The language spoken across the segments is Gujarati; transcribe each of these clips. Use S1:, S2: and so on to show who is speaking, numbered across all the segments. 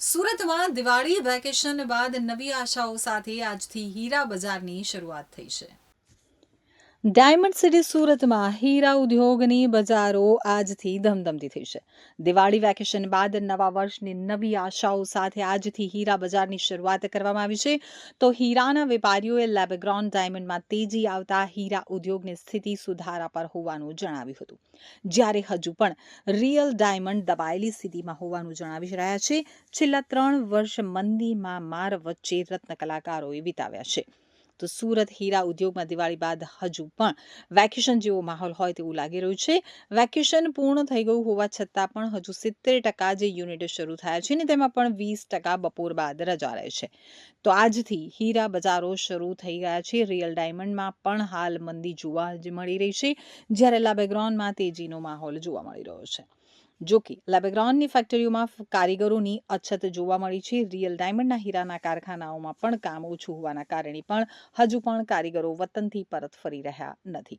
S1: સુરતમાં દિવાળી વેકેશન બાદ નવી આશાઓ સાથે આજથી હીરા બજારની શરૂઆત થઈ છે. ડાયમંડ સિટી સુરતમાં હીરા ઉદ્યોગની બજારો આજથી ધમધમતી થઈ છે. દિવાળી વેકેશન બાદ નવા વર્ષની નવી આશાઓ સાથે આજથી હીરા બજારની શરૂઆત કરવામાં આવી છે. તો હીરાના વેપારીઓએ લેબગ્રોન ડાયમંડમાં તેજી આવતા હીરા ઉદ્યોગની સ્થિતિ સુધારા પર હોવાનું જણાવ્યું હતું. જ્યારે હજુ પણ રિયલ ડાયમંડ દબાયેલી સ્થિતિમાં હોવાનું જણાવી રહ્યા છે. છેલ્લા ત્રણ વર્ષ મંદીમાં માર વચ્ચે રત્ન કલાકારોએ વિતાવ્યા છે. તો સુરત હીરા ઉદ્યોગમાં દિવાળી બાદ હજુ પણ વેકેશન જેવો માહોલ હોય તેવું લાગી રહ્યું છે. વેકેશન પૂર્ણ થઈ ગયું હોવા છતાં પણ હજુ સિત્તેર ટકા જે યુનિટ શરૂ થયા છે ને તેમાં પણ વીસ ટકા બપોર બાદ રજા રહે છે. તો આજથી હીરા બજારો શરૂ થઈ ગયા છે. રિયલ ડાયમંડમાં પણ હાલ મંદી જોવા મળી રહી છે. જ્યારે લાબેગ્રોનમાં તેજીનો માહોલ જોવા મળી રહ્યો છે. જો કે, લેબેગ્રોનની ફેક્ટરીઓમાં કારીગરોની અછત જોવા મળી છે. રિયલ ડાયમંડના હીરાના કારખાનાઓમાં પણ કામ ઓછું હોવાના કારણે પણ હજુ પણ કારીગરો વતનથી પરત ફરી રહ્યા નથી.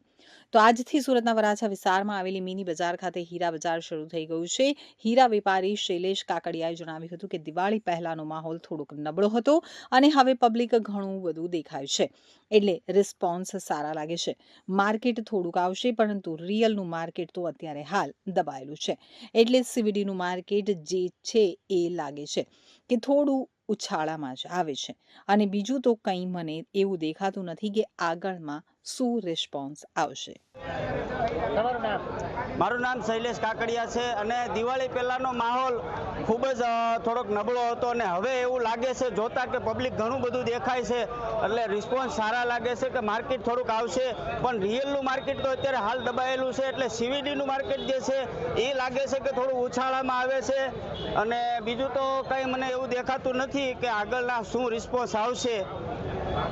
S1: તો આજથી સુરતના વરાછા વિસ્તારમાં આવેલી મિની બજાર ખાતે હીરા બજાર શરૂ થઈ ગયું છે. હીરા વેપારી શૈલેષ કાકડિયાએ જણાવ્યું હતું કે દિવાળી પહેલાનો માહોલ થોડોક નબળો હતો અને હવે પબ્લિક ઘણું બધું દેખાય છે. એટલે રિસ્પોન્સ સારા લાગે છે. માર્કેટ થોડુંક આવશે, પરંતુ રિયલનું માર્કેટ તો અત્યારે હાલ દબાયેલું છે. એટલે સીવીડીનું માર્કેટ જે છે એ લાગે છે કે થોડું ઉછાળામાં જ આવે છે. અને બીજું તો કંઈ મને એવું દેખાતું નથી કે આગળમાં શું રિસ્પોન્સ આવશે.
S2: મારું નામ શૈલેષ કાકડિયા છે અને દિવાળી પહેલાંનો માહોલ ખૂબ જ થોડોક નબળો હતો અને હવે એવું લાગે છે, જોતા કે પબ્લિક ઘણું બધું દેખાય છે, એટલે રિસ્પોન્સ સારા લાગે છે કે માર્કેટ થોડુંક આવશે, પણ રિયલનું માર્કેટ તો અત્યારે હાલ દબાયેલું છે, એટલે સીવીડીનું માર્કેટ જે છે, એ લાગે છે કે થોડું ઉછાળામાં આવે છે, અને બીજું તો કંઈ મને એવું દેખાતું નથી કે આગળના શું રિસ્પોન્સ આવશે.